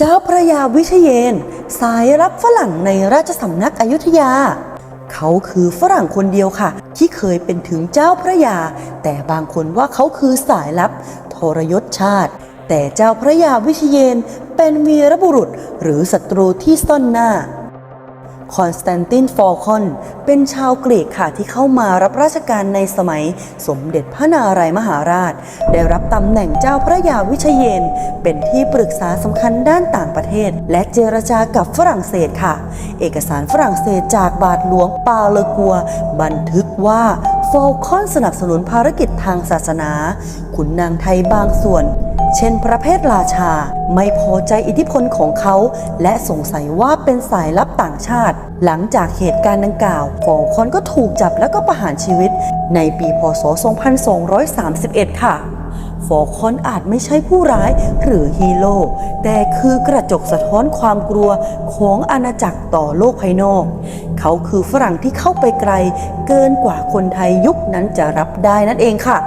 เจ้าพระยาวิเชยน สายรับฝรั่งในราชสำนักอยุธยา เขาคือฝรั่งคนเดียวค่ะ ที่เคยเป็นถึงเจ้าพระยา แต่บางคนว่าเขาคือสายลับทรยศชาติ แต่เจ้าพระยาวิเชยนเป็นวีรบุรุษหรือศัตรูที่ซ่อนหน้า คอนสแตนตินฟอลคอน เป็นชาวกรีกค่ะที่เข้ามารับราชการในสมัยสมเด็จพระนารายมหาราช ได้รับตำแหน่งเจ้าพระยาวิเชยน เป็นที่ปรึกษาสำคัญด้านต่างประเทศ และเจรจากับฝรั่งเศสค่ะ เอกสารฝรั่งเศสจากบาทหลวงปาเลกัว บันทึกว่าฟอลคอนสนับสนุนภารกิจทางศาสนา ขุนนางไทยบางส่วน เช่น พระเพทราชา ไม่พอใจอิทธิพลของเขา และสงสัยว่าเป็นสายลับต่างชาติ หลังจากเหตุการณ์ดังกล่าวฟอลคอนก็ถูกจับแล้วก็ประหารชีวิต ในปีพศ 2231 ค่ะฟอลคอนอาจไม่ใช่ผู้ร้ายหรือฮีโร่แต่คือกระจกสะท้อนความกลัวของอาณาจักรต่อโลกภายนอก เขาคือฝรั่งที่เข้าไปไกล เกินกว่าคนไทยยุคนั้นจะรับได้นั่นเองค่ะ